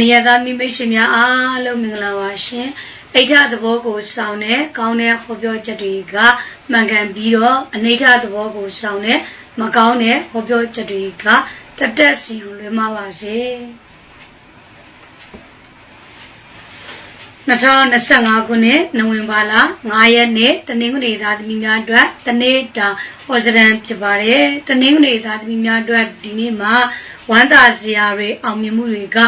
နေရသားမိမိတ်ဆွေများအားလုံးမင်္ဂလာပါရှင်အိဋ္ဌသဘောကိုစောင်းတဲ့ကောင်းတဲ့ဟောပြောချက်တွေကမှန်ကန်ပြီးတော့အနိဋ္ဌသဘောကိုစောင်းတဲ့မကောင်းတဲ့ဟောပြောချက်တွေကတတက်စီကိုလွှဲမပါစေ2025ခုနှစ်နိုဝင်ဘာလ9ရက်နေ့တနင်္ဂနွေသားသမီးများအတွက်တနေ့တာဟောစရန်ဖြစ်ပါတယ်တနင်္ဂနွေသားသမီးများအတွက်ဒီနေ့မှာ ဝမ်းသာစရာတွေအောင်မြင်မှုတွေက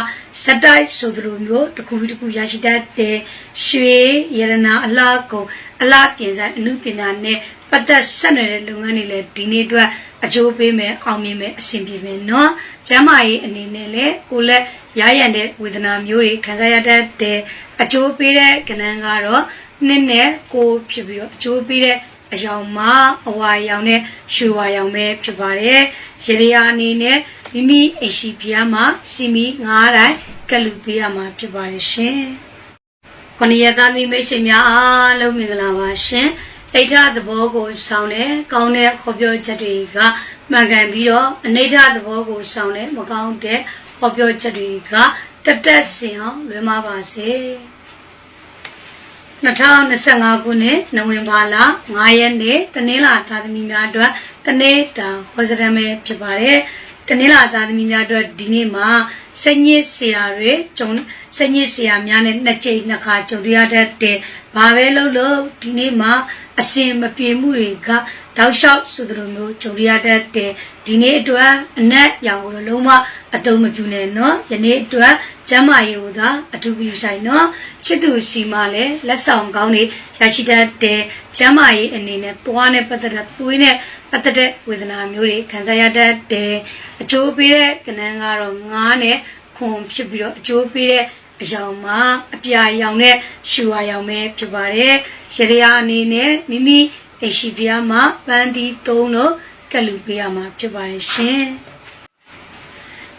စတိုက်ဆိုသလိုမျိုးတစ်ခုပြီးတစ်ခုရရှိတတ်တဲ့ရွှေရတနာအလှကုန်အလှပြင်ဆိုင်အမှုပညာနဲ့ပတ်သက်ဆက်နွယ်တဲ့လုပ်ငန်းတွေလည်းဒီနေ့အတွက်အကျိုးပေးမယ်အောင်မြင်မယ်အဆင်ပြေမယ်နော်ကျမ်းမာရေးအနေနဲ့လည်းကိုလက်ရရန်တဲ့ဝေဒနာမျိုးတွေခံစားရတတ်တဲ့အကျိုးပေးတဲ့ကဏ္ဍကတော့နှစ်နဲ့ကိုဖြစ်ပြီးတော့အကျိုးပေးတဲ့ အယောင်မှာအဝါရောင်နဲ့ရွှေဝါရောင်ပဲဖြစ်ပါတယ်ရေရရာအနေနဲ့မိမိအိမ်ရှိဖျားမှာစီမီငါးတိုင်းကလူပေးရမှာဖြစ်ပါတယ်ရှင်ခொနရသားမိမိတ်ဆွေများအားလုံးမင်္ဂလာပါရှင်အိဋ္ဌသဘောကိုစောင်းတဲ့ကောင်းတဲ့ခေါ်ပြောချက်တွေကမှန်ကန်ပြီးတော့အနိဋ္ဌသဘောကိုစောင်းတဲ့မကောင်းတဲ့ခေါ်ပြောချက်တွေကတက်တက်စင်အောင်လွယ်မပါစေ 2025ခုနှစ်နိုဝင်ဘာလ9ရက်နေ့တနင်္လာသားသမီးများအတွက်တနေ့တာဟောစရမဲဖြစ်ပါတယ်တနင်္လာသားသမီးများအတွက်ဒီနေ့မှာ ဆင်းရဲဆရာတွေဂျုံဆင်းရဲဆရာများနဲ့နှစ်ချိန်နှစ်ခါကြုံရတတ်တယ်။ဘာပဲလုပ်လို့ဒီနေ့မှအစင်မပြေမှုတွေကတောက်လျှောက်ဆိုသလိုမျိုးကြုံရတတ်တယ်။ဒီနေ့အတွက်အနက်ရောင်ကိုလုံးဝအတုံးမပြူနဲ့နော်။ယနေ့အတွက်ကျမ်းမာရေးကိုသာအထူးပြုဆိုင်နော်။ချစ်သူစီမလည်းလက်ဆောင်ကောင်းတွေရရှိတတ်တယ်။ကျမ်းမာရေးအနေနဲ့ပွားနဲ့ပတ်သက်တဲ့သွေးနဲ့ပတ်သက်တဲ့ဝေဒနာမျိုးတွေခံစားရတတ်တယ်။အကျိုးပေးတဲ့ကဏ္ဍကတော့ငားနဲ့ ခွန်ဖြစ်ပြီးတော့အကျိုးပေးတဲ့အယောင်မှာအပြာရောင်နဲ့ရှူဝါရောင်ပဲဖြစ်ပါတယ်ရရရာအနေနဲ့မိမိအိမ်ရှိပြားမှာပန်းတီသုံးလို့ကလူပေးရမှာဖြစ်ပါတယ်ရှင်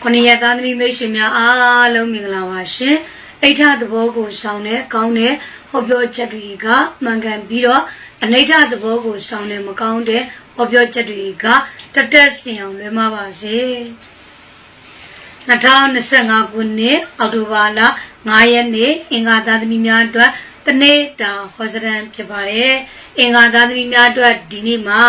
ခொနရသားသမီးမိတ်ဆွေများအားလုံးမင်္ဂလာပါရှင်အိဋ္ဌသဘောကိုဆောင်တဲ့ကောင်းတဲ့ဟောပြောချက်တွေကမှန်ကန်ပြီးတော့အနိဋ္ဌသဘောကိုဆောင်တဲ့မကောင်းတဲ့ဟောပြောချက်တွေကတတက်စင်အောင်လွှဲမပါစေ 2025ခုနှစ်အောက်တိုဘာလ9ရက်နေ့အင်္ဂါသားသမီးများအတွက်တနေ့တာဟောစရန်ဖြစ်ပါတယ်။အင်္ဂါသားသမီးများအတွက်ဒီနေ့မှာ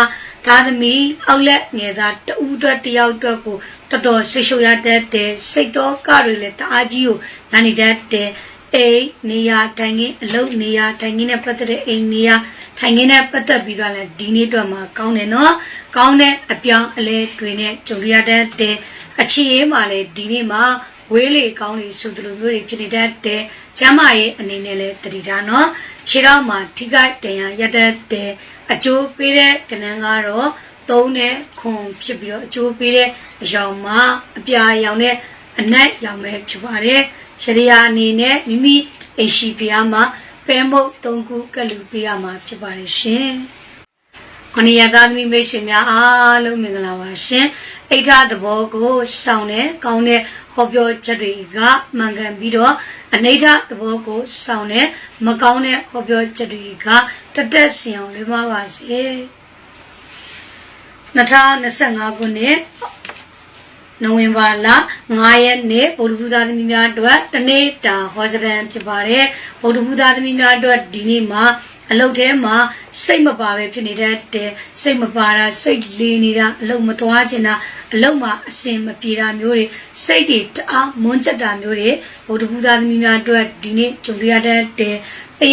သားသမီးအောက်လက်ငယ်သားတဦးအတွက်တယောက်အတွက်ကိုတော်တော်ဆိတ်ရှုပ်ရတတ်တဲ့စိတ်တော်ကတွေလည်းတအားကြီးကိုနာနေတတ်တဲ့ အိမ်နေရာထိုင်ခင်းအလုပ်နေရာထိုင်ခင်းနဲ့ပတ်သက်တဲ့အိမ်နေရာထိုင်ခင်းနဲ့ပတ်သက်ပြီးတော့လည်းဒီနေ့အတွက်မှာကောင်းတယ်နော်။ကောင်းတဲ့အပြောင်းအလဲတွေနဲ့ကြုံရတတ်တဲ့အခြေအေးမှာလည်းဒီနေ့မှာဝေးလေကောင်းလေဆိုသလိုမျိုးတွေဖြစ်နေတတ်တဲ့ကျမ်းမာရေးအနေနဲ့လည်းတတိထားနော်ခြေထောက်မှာထိခိုက်တင်ရရတတ်တဲ့အကျိုးပေးတဲ့ကဏ္ဍကတော့သုံးတဲ့ခွန်ဖြစ်ပြီးတော့အကျိုးပေးတဲ့အယောင်မှာအပြာရောင်တဲ့အနက်ရောင်ပဲဖြစ်ပါတယ် ရရယာအနေနဲ့မိမိအိရှိပြားမှာပဲမုတ်သုံးခုကလူပေးရမှာဖြစ်ပါတယ်ရှင်ခொနရသားသမီးမိတ်ဆွေများအားလုံးမင်္ဂလာပါရှင်အိဋ္ဌသဘောကိုစောင့်တဲ့ကောင်းတဲ့ဟောပြောချက်တွေကမှန်ကန်ပြီးတော့အနိဋ္ဌသဘောကိုစောင့်တဲ့မကောင်းတဲ့ဟောပြောချက်တွေကတတက်စင်အောင်လွှဲမပါစေ2025ခုနှစ် နိုဝင်ဘာလ9ရက်နေ့ဗုဒ္ဓဘုရားသမီးများအတွက်တနေ့တာဟောစရန်ဖြစ်ပါတယ်ဗုဒ္ဓဘုရားသမီးများအတွက်ဒီနေ့မှာအလုတ်ထဲမှာစိတ်မပါပဲဖြစ်နေတဲ့တဲ့စိတ်မပါတာစိတ်လေးနေတာအလုတ်မသွားချင်တာအလုတ်မှာအစင်မပြေတာမျိုးတွေစိတ်တွေတအားမွန်းချက်တာမျိုးတွေဗုဒ္ဓဘုရားသမီးများအတွက်ဒီနေ့ကြုံရတဲ့အ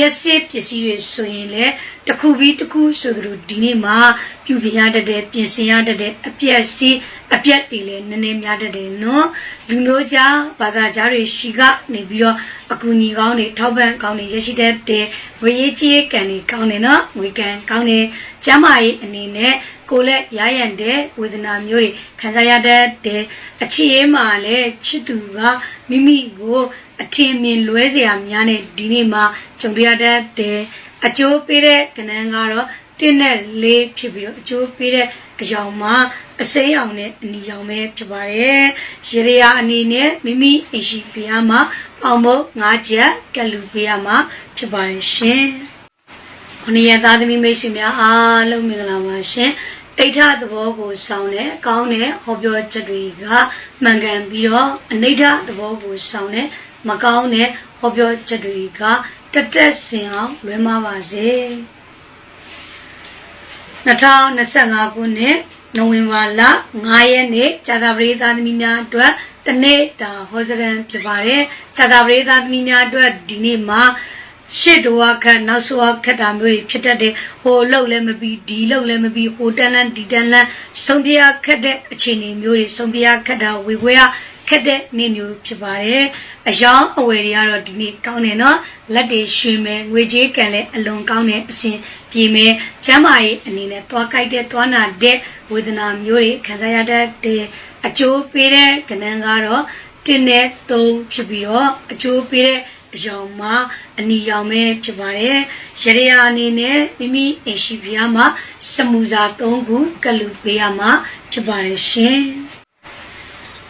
ယက်စစ်ပစ္စည်းတွေဆိုရင်လည်းတစ်ခုပြီးတစ်ခုဆိုသလိုဒီနေ့မှာပြုပြင်ရတဲ့ပြင်ဆင်ရတဲ့အပြက်စီးအပြက်တွေလည်းနည်းနည်းများတတ်တယ်နော်လူမျိုးကြားဘာသာကြားတွေရှိကနေပြီးတော့အကူအညီကောင်းတွေထောက်ပံ့ကောင်းတွေရရှိတတ်တဲ့ဝေရေးကြီးကံတွေကောင်းတယ်နော်ဝေကံကောင်းတယ်ကျမ်းမာရေးအနေနဲ့ ကိုယ်လက်ရရန်တဲ့ဝေဒနာမျိုးတွေခံစားရတတ်တယ်အချစ်ရေးမှာလည်းချစ်သူကမိမိကိုအထင်မြင်လွဲစရာများတဲ့ဒီနေ့မှာကြုံရတတ်တယ်အကျိုးပေးတဲ့ကဏ္ဍကတော့တင်းနဲ့လေးဖြစ်ပြီးတော့အကျိုးပေးတဲ့အယောင်မှာအစိမ်းရောင်နဲ့အနီရောင်ပဲဖြစ်ပါတယ်။ရေရာအနေနဲ့မိမိအရှိပြားမှာပေါင်မုတ်၅ချက်ကလူပြားမှာဖြစ်ပါရှင်။ခொနည်းသားသမီးမိတ်ဆွေများအားလုံးမင်္ဂလာပါရှင်။ အိဋ္ဌသဘောကိုစောင်းတဲ့ကောင်းတဲ့ဟောပြောချက်တွေကမှန်ကန်ပြီးတော့အနိဋ္ဌသဘောကိုစောင်းတဲ့မကောင်းတဲ့ဟောပြောချက်တွေကတက်တက်စင်အောင်လွဲမှားပါစေ2025ခုနှစ်နိုဝင်ဘာလ9ရက်နေ့ဇာတာပရိသတ်သမီးများအတွက်တနေ့တာဟောစရန်ဖြစ်ပါတယ်ဇာတာပရိသတ်သမီးများအတွက်ဒီနေ့မှာ ရှေ့တော်ခက်နောက်ဆိုခက်တာမျိုးတွေဖြစ်တတ်တယ်ဟိုလှုပ်လည်းမပြီးဒီလှုပ်လည်းမပြီးဟိုတန်းလန်းဒီတန်းလန်းဆုံးပြခက်တဲ့အခြေအနေမျိုးတွေဆုံးပြခက်တာဝေခွဲရခက်တဲ့နေ့မျိုးဖြစ်ပါတယ်အယောင်အဝယ်တွေကတော့ဒီနေ့ကောင်းတယ်နော်လက်တွေရွှင်မယ်ငွေကြေးကန်လည်းအလွန်ကောင်းတဲ့အစဉ်ပြေမယ်ကျမ်းမာရေးအနေနဲ့သွားကြိုက်တဲ့သွားနာတဲ့ဝေဒနာမျိုးတွေခံစားရတဲ့အကျိုးပေးတဲ့ကဏ္ဍကတော့တင်းနဲ့သုံးဖြစ်ပြီးတော့အကျိုးပေးတဲ့ အယောင်မှာအနီရောင်ပဲဖြစ်ပါတယ်ရရရအနေနဲ့မိမိအိမ်ရှိဖျားမှာစမူစာ၃ခုကလူပေးရမှာဖြစ်ပါတယ်ရှင်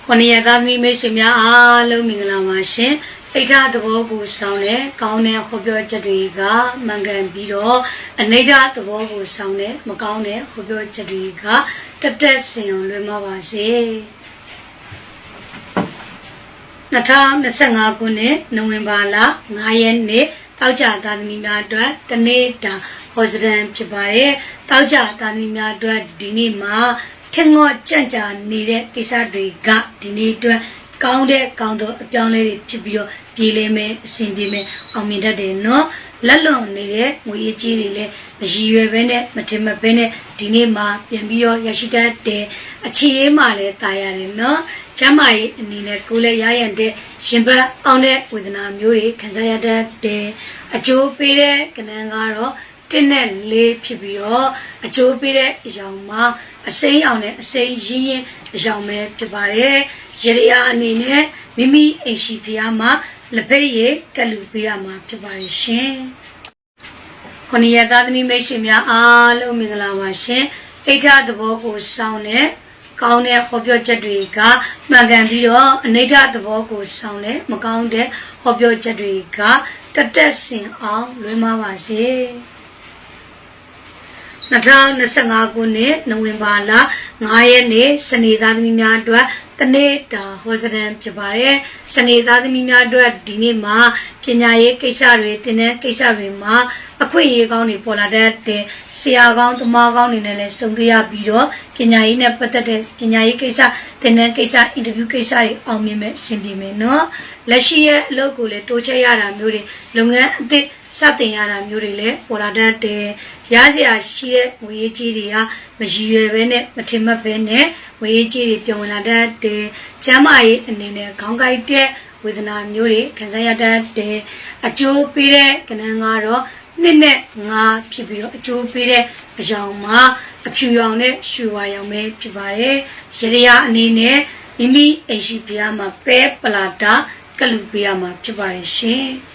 ခொနည်းသားသမီးမိတ်ဆွေများအားလုံးမင်္ဂလာပါရှင်အိဋ္ဌသဘောကိုဆောင်းတဲ့ကောင်းတဲ့ဟောပြောချက်တွေကမှန်ကန်ပြီးတော့အနိဋ္ဌသဘောကိုဆောင်းတဲ့မကောင်းတဲ့ဟောပြောချက်တွေကတက်တက်စင်အောင်လွယ်မှာပါစေ 2025ခုနှစ်နိုဝင်ဘာလ9ရက်နေ့တောက်ကြသားသမီးများအတွက်တနေ့တာဟောစဒန်ဖြစ်ပါတယ်တောက်ကြသားသမီးများအတွက်ဒီနေ့မှာထင်ငေါ့ကြံ့ကြာနေတဲ့ကိစ္စတွေကဒီနေ့အတွက်ကောင်းတဲ့ကောင်းသောအပြောင်းလဲတွေဖြစ်ပြီးတော့ပြည်လဲမယ်အဆင်ပြေမယ်အောင်မြင်တတ်တယ်နော်လက်လွန်နေတဲ့ငွေရေးကြီးတွေလည်းမရည်ရွယ်ပဲနဲ့မတင်မပဲနဲ့ဒီနေ့မှာပြန်ပြီးတော့ရရှိတတ်တယ်အခြေရေးမှလည်းတာရတယ်နော် ကျမ်းမာရေးအနေနဲ့ကိုယ်လည်းရရတဲ့ရင်ဘတ်အောင်တဲ့ဝေဒနာမျိုးတွေခံစားရတတ်တယ်အကျိုးပေးတဲ့ကဏ္ဍကတော့တင်းနဲ့လေးဖြစ်ပြီးတော့အကျိုးပေးတဲ့အရောင်မှာအစိမ်းအောင်နဲ့အစိမ်းရင်းရင်အရောင်ပဲဖြစ်ပါတယ်ရရအနေနဲ့မိမိအိမ်ရှိဖျားမှာလက်ဖက်ရည်ကလူပေးရမှာဖြစ်ပါတယ်ရှင်ခொနည်းရသားသမီးမိတ်ဆွေများအားလုံးမင်္ဂလာပါရှင်အိဋ္ဌသဘောကိုစောင်းတဲ့ ကောင်းတဲ့ဟောပြောချက်တွေကမှန်ကန်ပြီးတော့အနိဋ္ဌသဘောကိုစောင်းတဲ့မကောင်းတဲ့ဟောပြောချက်တွေကတက်တက်စင်အောင်လွှဲမပါစေ။2025ခုနှစ်နိုဝင်ဘာလ9ရက်နေ့စနေသားသမီးများအတွက် တနေ့တာဟောစဒန်ဖြစ်ပါတယ်။စနေသားသမီးများအတွက်ဒီနေ့မှာပညာရေးကိစ္စတွေသင်တဲ့ကိစ္စတွေမှာအခွင့်အရေးကောင်းတွေပေါ်လာတတ်တဲ့ဆရာကောင်းသမားကောင်းတွေနဲ့လည်းစုံတွေ့ရပြီးတော့ပညာရေးနဲ့ပတ်သက်တဲ့ပညာရေးကိစ္စသင်တဲ့ကိစ္စအင်တာဗျူးကိစ္စတွေအောင်မြင်မဲ့အဆင်ပြေမယ်နော်။လက်ရှိရဲ့အလုပ်ကိုလည်းတိုးချဲ့ရတာမျိုးတွေလုပ်ငန်းအသစ် စတင်ရတာမျိုးတွေလည်းပေါ်လာတတ်တယ်။ရစရာရှိတဲ့ငွေရေးကြီးတွေကမရည်ရွယ်ပဲနဲ့မထင်မှတ်ပဲနဲ့ငွေရေးကြီးတွေပြောင်းဝင်လာတတ်တယ်။ကျမ်းမာရေးအနေနဲ့ခေါင်းကိုက်တဲ့ဝေဒနာမျိုးတွေခံစားရတတ်တယ်။အကျိုးပေးတဲ့ကဏ္ဍကတော့နှစ်နဲ့ငါဖြစ်ပြီးတော့အကျိုးပေးတဲ့အကြောင်းမှာအဖြူရောင်နဲ့ရွှေဝါရောင်ပဲဖြစ်ပါတယ်။ရရအနေနဲ့မိမိအိမ်ရှိပြားမှာပဲပလာတာကလူပေးရမှာဖြစ်ပါတယ်ရှင်။